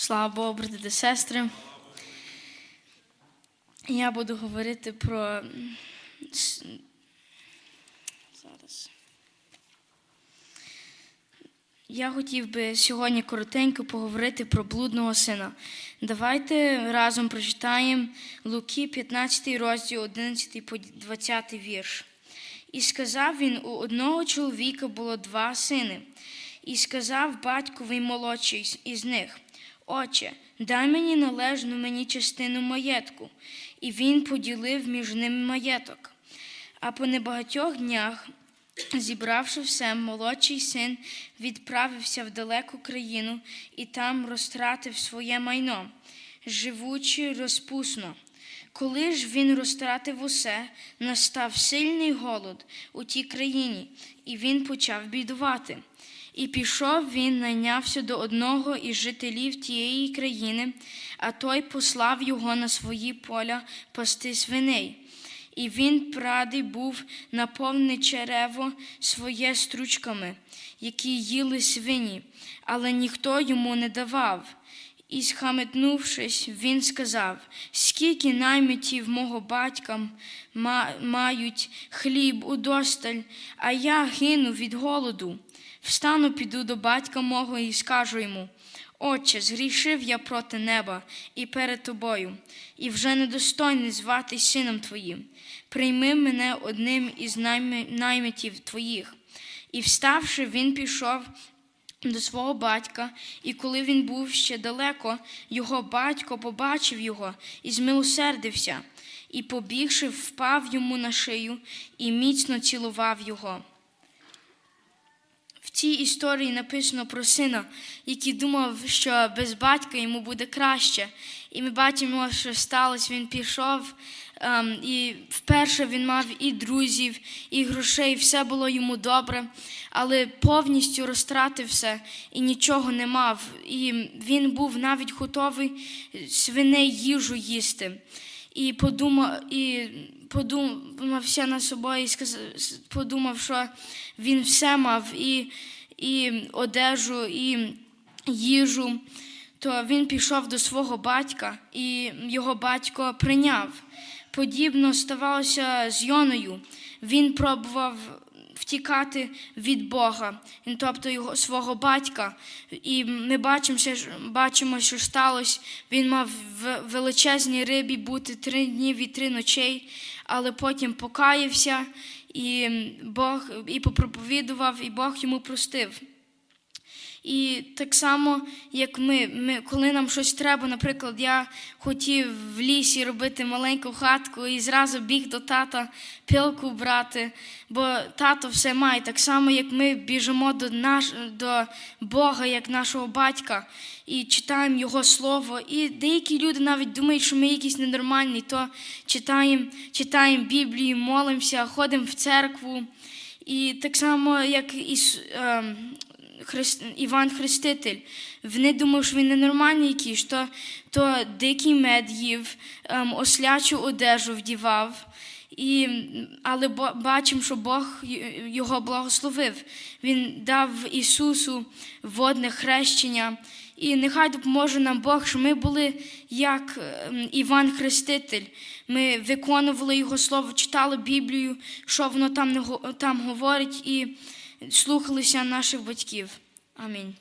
Слава Богу, брати та сестри. Я буду говорити про. Зараз. Я хотів би сьогодні коротенько поговорити про блудного сина. Давайте разом прочитаємо Луки, 15 розділ, 11 по 20 вірш. І сказав він: у одного чоловіка було два сини. І сказав батькові молодший із них: Отче, дай мені належну мені частину маєтку. І він поділив між ними маєток. А по небагатьох днях, зібравши все, молодший син відправився в далеку країну і там розтратив своє майно, живучи розпусно. Коли ж він розтратив усе, настав сильний голод у тій країні, і він почав бідувати. І пішов він, найнявся до одного із жителів тієї країни, а той послав його на свої поля пасти свиней. І він прадий був наповне черево своє стручками, які їли свині, але ніхто йому не давав. І, схаметнувшись, він сказав: скільки наймитів мого батька ма- мають хліб удосталь, а я гину від голоду. Встану, піду до батька мого і скажу йому: Отче, згрішив я проти неба і перед тобою, і вже недостойний зватись сином твоїм. Прийми мене одним із найми- наймитів твоїх. І вставши, він пішов до свого батька, і коли він був ще далеко, його батько побачив його і змилосердився, і, побігши, впав йому на шию і міцно цілував його. Цій історії написано про сина, який думав, що без батька йому буде краще. І ми бачимо, що сталося. Він пішов, ем, і вперше він мав і друзів, і грошей, все було йому добре, але повністю розтратив все і нічого не мав. І він був навіть готовий свиней їжу їсти. І подумав, і подумався над собою і сказав, подумав, що він все мав і, і одежу, і їжу. То він пішов до свого батька, і його батько прийняв. Подібно ставалося з Йоною. Він пробував втікати від Бога, тобто його свого батька. І ми бачимо, бачимо, що сталося. Він мав в величезній рибі бути три дні і три ночей, але потім покаявся, і Бог і попроповідував, і Бог йому простив. І так само, як ми, ми, коли нам щось треба, наприклад, я хотів в лісі робити маленьку хатку і зразу біг до тата пилку брати, бо тато все має. Так само, як ми біжимо до, наш, до Бога, як нашого батька, і читаємо Його Слово. І деякі люди навіть думають, що ми якісь ненормальні, то читаємо, читаємо Біблію, молимося, ходимо в церкву. І так само, як Іс, ем, Іван Хреститель. Вони думали, що він ненормальний якийсь, то, то дикий мед їв, ем, ослячу одежу вдівав. І, але бачимо, що Бог його благословив. Він дав Ісусу водне хрещення. І нехай допоможе нам Бог, що ми були як ем, Іван Хреститель. Ми виконували Його Слово, читали Біблію, що воно там, там говорить, і слухалися наших батьків. Амінь.